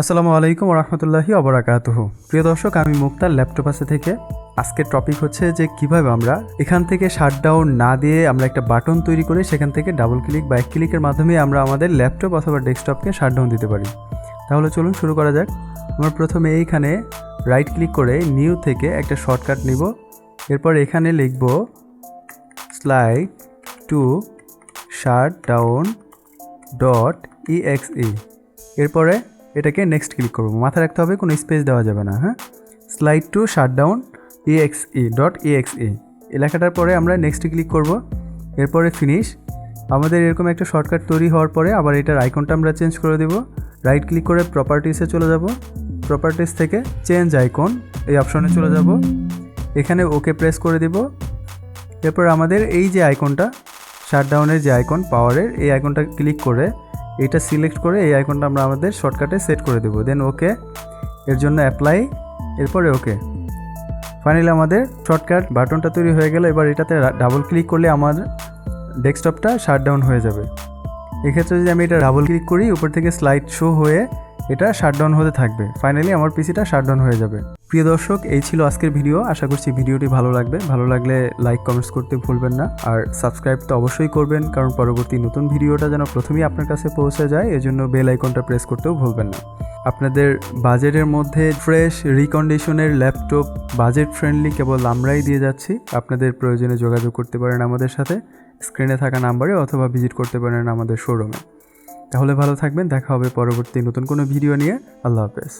আসসালামু আলাইকুম রহমতুল্লাহি অবরাকাতুহু প্রিয় দর্শক, আমি মুক্তার ল্যাপটপ আছে থেকে। আজকের টপিক হচ্ছে যে কীভাবে আমরা এখান থেকে শাটডাউন না দিয়ে আমরা একটা বাটন তৈরি করে সেখান থেকে ডাবল ক্লিক বা এক ক্লিকের মাধ্যমে আমরা আমাদের ল্যাপটপ অথবা ডেস্কটপকে শাটডাউন দিতে পারি। তাহলে চলুন শুরু করা যাক। আমরা প্রথমে এইখানে রাইট ক্লিক করে নিউ থেকে একটা শর্টকাট নিব। এরপর এখানে লিখব slide to shut down dot EXE এরপরে এটাকে নেক্সট ক্লিক করব। মাথায় রাখতে হবে, কোনো স্পেস দেওয়া যাবে না হ্যাঁ? Slide to shut shutdown EXE dot EXE এই লেখাটার পরে আমরা নেক্সট ক্লিক করব, এরপরে ফিনিশ আমাদের এরকম একটা শর্টকাট তৈরি হওয়ার পরে আবার এটার আইকনটা আমরা চেঞ্জ করে দেব। রাইট ক্লিক করে প্রপার্টিসে চলে যাব। প্রপার্টিস থেকে চেঞ্জ আইকন এই অপশনে চলে যাব। এখানে ওকে প্রেস করে দিব। এরপর আমাদের এই যে আইকনটা শাটডাউনের যে আইকন পাওয়ারের এই আইকনটা ক্লিক করে এইটা সিলেক্ট করে এই আইকনটা আমরা আমাদের শর্টকাটে সেট করে দেবো। দেন ওকে এর জন্য অ্যাপ্লাই এরপরে ওকে ফাইনালি আমাদের শর্টকাট বাটনটা তৈরি হয়ে গেল। এবার এটাতে ডাবল ক্লিক করলে আমার ডেস্কটপটা শাটডাউন হয়ে যাবে। এক্ষেত্রে যদি আমি এটা ডাবল ক্লিক করি, উপর থেকে স্লাইড শো হয়ে এটা শাটডাউন হতে থাকবে। ফাইনালি আমার পিসিটা শাটডাউন হয়ে যাবে। প্রিয় দর্শক, এই ছিল আজকের ভিডিও আশা করছি ভিডিওটি ভালো লাগবে। ভালো লাগলে লাইক কমেন্টস করতে ভুলবেন না। আর সাবস্ক্রাইব তো অবশ্যই করবেন, কারণ পরবর্তী নতুন ভিডিওটা যেন প্রথমেই আপনার কাছে পৌঁছে যায়, এজন্য বেল আইকনটা প্রেস করতেও ভুলবেন না। আপনাদের বাজেটের মধ্যে ফ্রেশ রিকন্ডিশনের ল্যাপটপ বাজেট ফ্রেন্ডলি কেবল আমরাই দিয়ে যাচ্ছি। আপনাদের প্রয়োজনে যোগাযোগ করতে পারেন আমাদের সাথে। স্ক্রিনে থাকা নাম্বারে অথবা ভিজিট করতে পারেন আমাদের শোরুমে তাহলে ভালো থাকবেন দেখা হবে পরবর্তী নতুন কোনো ভিডিও নিয়ে। আল্লাহ হাফেজ।